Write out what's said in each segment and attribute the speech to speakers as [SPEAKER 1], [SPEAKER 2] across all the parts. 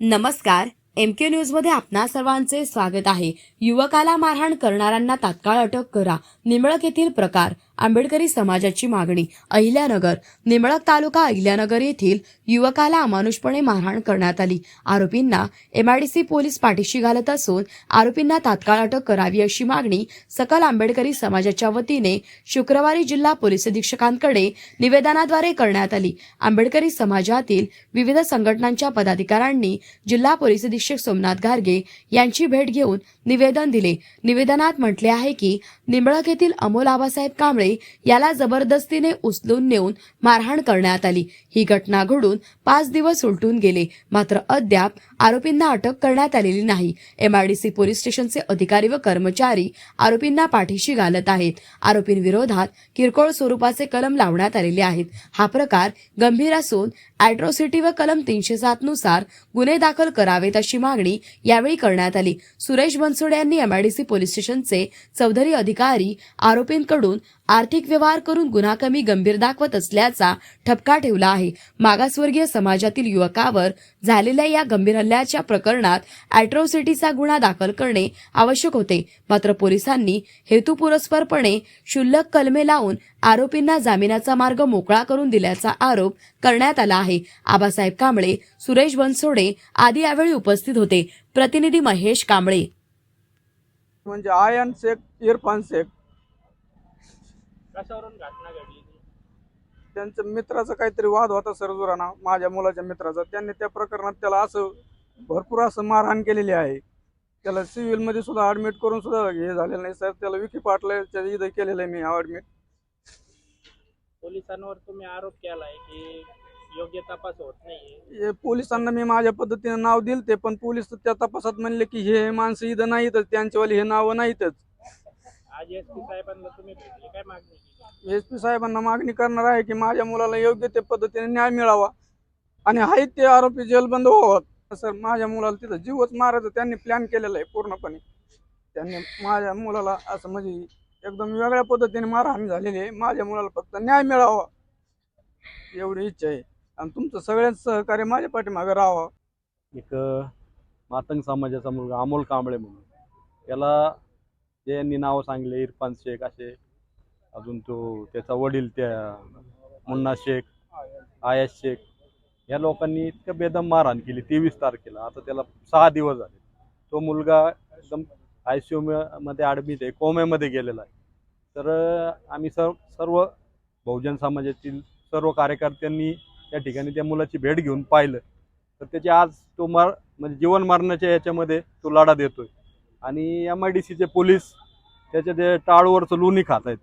[SPEAKER 1] नमस्कार एम के न्यूजमध्ये आपणा सर्वांचे स्वागत आहे. युवकाला मारहाण करणाऱ्यांना तात्काळ अटक करा. निमळक येथील प्रकार आंबेडकरी समाजाची मागणी. अहिल्यानगर निमळक तालुका अहिल्यानगर येथील युवकाला अमानुषपणे मारहाण करण्यात आली. आरोपींना एमआयडीसी पोलीस पाठीशी घालत असून आरोपींना तात्काळ अटक करावी अशी मागणी सकल आंबेडकरी समाजाच्या वतीने शुक्रवारी जिल्हा पोलीस अधीक्षकांकडे निवेदनाद्वारे करण्यात आली. आंबेडकरी समाजातील विविध संघटनांच्या पदाधिकाऱ्यांनी जिल्हा पोलीस अधीक्षक सोमनाथ गार्गे यांची भेट घेऊन निवेदन दिले. निवेदनात म्हटले आहे की निंबळक येथील अमोल आबासाहेब कांबळे याला जबरदस्तीने उचलून नेऊन मारहाण करण्यात आली. ही घटना घडून पाच दिवस उलटून गेले. मात्र अद्याप आरोपींना अटक करण्यात आलेली नाही. एमआयडीसी पोलीस स्टेशनचे अधिकारी व कर्मचारी आरोपींना पाठीशी घालत आहेत. आरोपींविरोधात किरकोळ स्वरूपाचे कलम लावण्यात आलेले आहेत. हा प्रकार गंभीर असून अॅट्रोसिटी व कलम तीनशे सात नुसार गुन्हे दाखल करावेत अशी मागणी यावेळी करण्यात आली. सुरेश बनसोडे यांनी एमआयडीसी पोलीस स्टेशनचे चौधरी अधिकारी आरोपींकडून आर्थिक व्यवहार करून गुन्हा कमी गंभीर दाखवत असल्याचा ठपका ठेवला आहे. मागासवर्गीय समाजातील युवकावर झालेल्या या गंभीर हल्ल्याच्या प्रकरणात अॅट्रॉसिटीचा गुन्हा दाखल करणे आवश्यक होते. मात्र पोलिसांनी हेतुपुरस्परपणे क्षुल्लक कलमे लावून आरोपींना जामिनाचा मार्ग मोकळा करून दिल्याचा आरोप करण्यात आला आहे. आबासाहेब कांबळे सुरेश बनसोडे आदी यावेळी उपस्थित होते. प्रतिनिधी महेश कांबळे.
[SPEAKER 2] म्हणजे आयन शेख इरफान शेख.
[SPEAKER 3] कशावरून घटना घडली? ती?
[SPEAKER 2] त्यांच्या मित्राचा काहीतरी वाद होता सरजुराना माझ्या मुलाच्या मित्राचा. त्यांनी त्या प्रकरणात त्याला असं भरपूर असं मारहाण केलेली आहे. त्याला सिव्हिलमध्ये सुद्धा ऍडमिट करून सुद्धा हे झालेलं नाही. सर त्याला विखे पाटलाच्या इथं केलेलं आहे मी ऍडमिट
[SPEAKER 3] पोलिसांवर तुम्ही आरोप केलाय की योग्य तपास होत नाही
[SPEAKER 2] हे पोलिसांना मी माझ्या पद्धतीने नाव दिल ते पण पोलीस त्या तपासात म्हणले की हे माणसं इथं नाहीतच त्यांच्यावाली हे नावं नाहीतच.
[SPEAKER 3] आज एस पी साहेबांना तुम्ही भेटले काय मागणी केली?
[SPEAKER 2] एस पी साहेबांना मागणी करणार आहे की माझ्या मुलाला योग्य त्या पद्धतीने न्याय मिळावा. आणि आहेत ते आरोपी जेलबंद व्हावं सर माझ्या मुलाला तिथं जीवच मारायचं त्यांनी प्लॅन केलेला आहे पूर्णपणे. त्यांनी माझ्या मुलाला असं म्हणजे एकदम वेगळ्या पद्धतीने मारहाण झालेली आहे. माझ्या मुलाला फक्त न्याय मिळावा. एवढी इच्छा आहे. आणि तुमचं सगळ्यांचं सहकार्य माझ्या पाठीमागे राहावं.
[SPEAKER 4] एक मातंग समाजाचा मुलगा अमोल कांबळे म्हणून. त्याला जे यांनी नावं सांगले इरफान शेख असे अजून तो त्याचा वडील त्या मुन्ना शेख आयाश शेख या लोकांनी इतकं बेदम मारहाण केली तेवीस तारखेला. आता त्याला सहा दिवस झाले. तो मुलगा एकदम आय सी मध्ये ॲडमिट आहे कोम्यामध्ये गेलेला आहे. तर आम्ही सर्व सर्व बहुजन समाजातील सर्व कार्यकर्त्यांनी त्या ठिकाणी त्या मुलाची भेट घेऊन पाहिलं. तर त्याचे आज तो मार म्हणजे जीवन मारण्याच्या याच्यामध्ये तो लढा देतोय. आणि एम आय डी सीचे पोलीस त्याच्या ते टाळूवरचं लोणी खात आहेत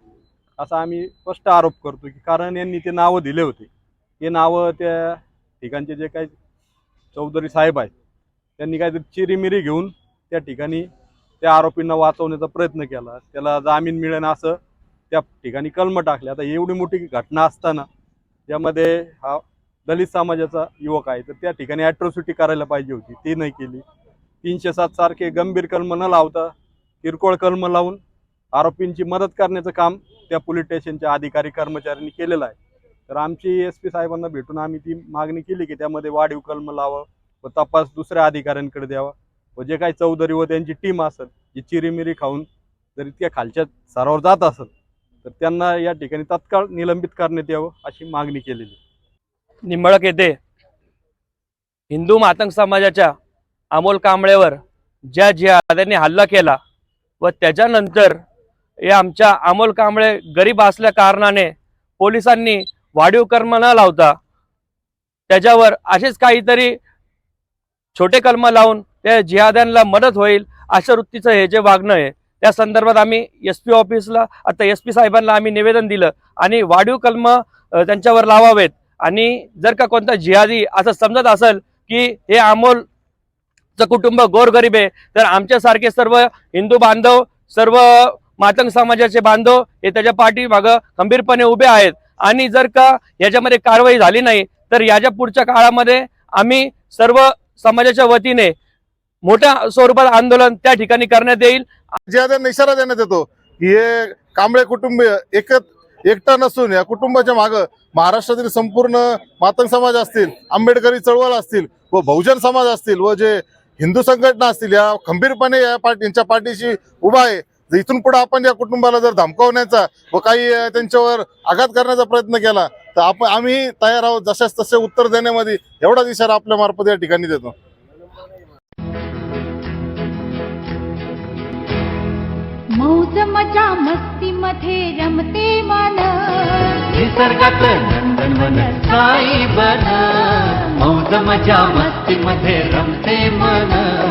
[SPEAKER 4] असा आम्ही स्पष्ट आरोप करतो की कारण यांनी ते नावं दिले होते. ते नावं त्या ठिकाणचे जे काही चौधरी साहेब आहेत त्यांनी काहीतरी चिरीमिरी घेऊन त्या ठिकाणी त्या आरोपींना वाचवण्याचा प्रयत्न केला. त्याला जामीन मिळेन असं त्या ठिकाणी कलम टाकले. आता एवढी मोठी घटना असताना ज्यामध्ये हा दलित समाजाचा युवक आहे तर त्या ठिकाणी ॲट्रॉसिटी करायला पाहिजे होती. ती नाही केली. तीनशे सात सारखे गंभीर कलम न लावता किरकोळ कलम लावून आरोपींची मदत करण्याचं काम त्या पोलीस स्टेशनच्या अधिकारी कर्मचाऱ्यांनी केलेलं आहे. तर आमची एस पी साहेबांना भेटून आम्ही ती मागणी केली की त्यामध्ये वाढीव कलम लावावं व तपास दुसऱ्या अधिकाऱ्यांकडे द्यावा व जे काही चौधरी व त्यांची टीम असेल जी चिरीमिरी खाऊन जर इतक्या खालच्या स्तरावर जात असेल तर त्यांना या ठिकाणी तत्काळ निलंबित करण्यात यावं अशी मागणी केलेली
[SPEAKER 5] निंबळक येथे हिंदू मातंग समाजाच्या अमोल कांबळेवर ज्या जिहाद्यांनी हल्ला केला व त्याच्यानंतर हे आमच्या अमोल कांबळे गरीब असल्या कारणाने पोलिसांनी वाढीव कर्म न लावता त्याच्यावर असेच काहीतरी छोटे कलम लावून त्या जिहाद्यांना मदत होईल अशा वृत्तीचं हे जे वागणं आहे त्या संदर्भात आम्ही एस पी ऑफिसला आता एस पी साहेबांना आम्ही निवेदन दिलं आणि वाढीव कलम त्यांच्यावर लावावेत. आणि जर का कोणता जिहादी असं समजत असेल की हे अमोलचं कुटुंब गोरगरीब आहे तर आमच्यासारखे सर्व हिंदू बांधव सर्व मातंग समाजाचे बांधव हे त्याच्या पाठीमागं खंबीरपणे उभे आहेत. आणि जर का याच्यामध्ये कारवाई झाली नाही तर याच्या पुढच्या काळामध्ये आम्ही सर्व समाजाच्या वतीने मोठ्या स्वरूपात आंदोलन त्या ठिकाणी करण्यात येईल.
[SPEAKER 6] जिहाद्यांना इशारा देण्यात येतो हे कांबळे कुटुंब एक एकटा नसून या कुटुंबाच्या मागं महाराष्ट्रातील संपूर्ण मातंग समाज असतील आंबेडकरी चळवळ असतील व बहुजन समाज असतील व जे हिंदू संघटना असतील या खंबीरपणे या पार्टी यांच्या पाठीशी उभा आहे. जर इथून पुढे आपण या कुटुंबाला जर धमकावण्याचा व काही त्यांच्यावर आघात करण्याचा प्रयत्न केला तर आपण आम्ही तयार आहोत जशाच तसे उत्तर देण्यामध्ये. एवढाच इशारा आपल्या मार्फत या ठिकाणी देतो.
[SPEAKER 7] मौज मजा मस्ती मध्ये रमते मन.
[SPEAKER 8] निसर्गात नंदनवन साई बन. मौज मजा मस्ती मध्ये रमते मन.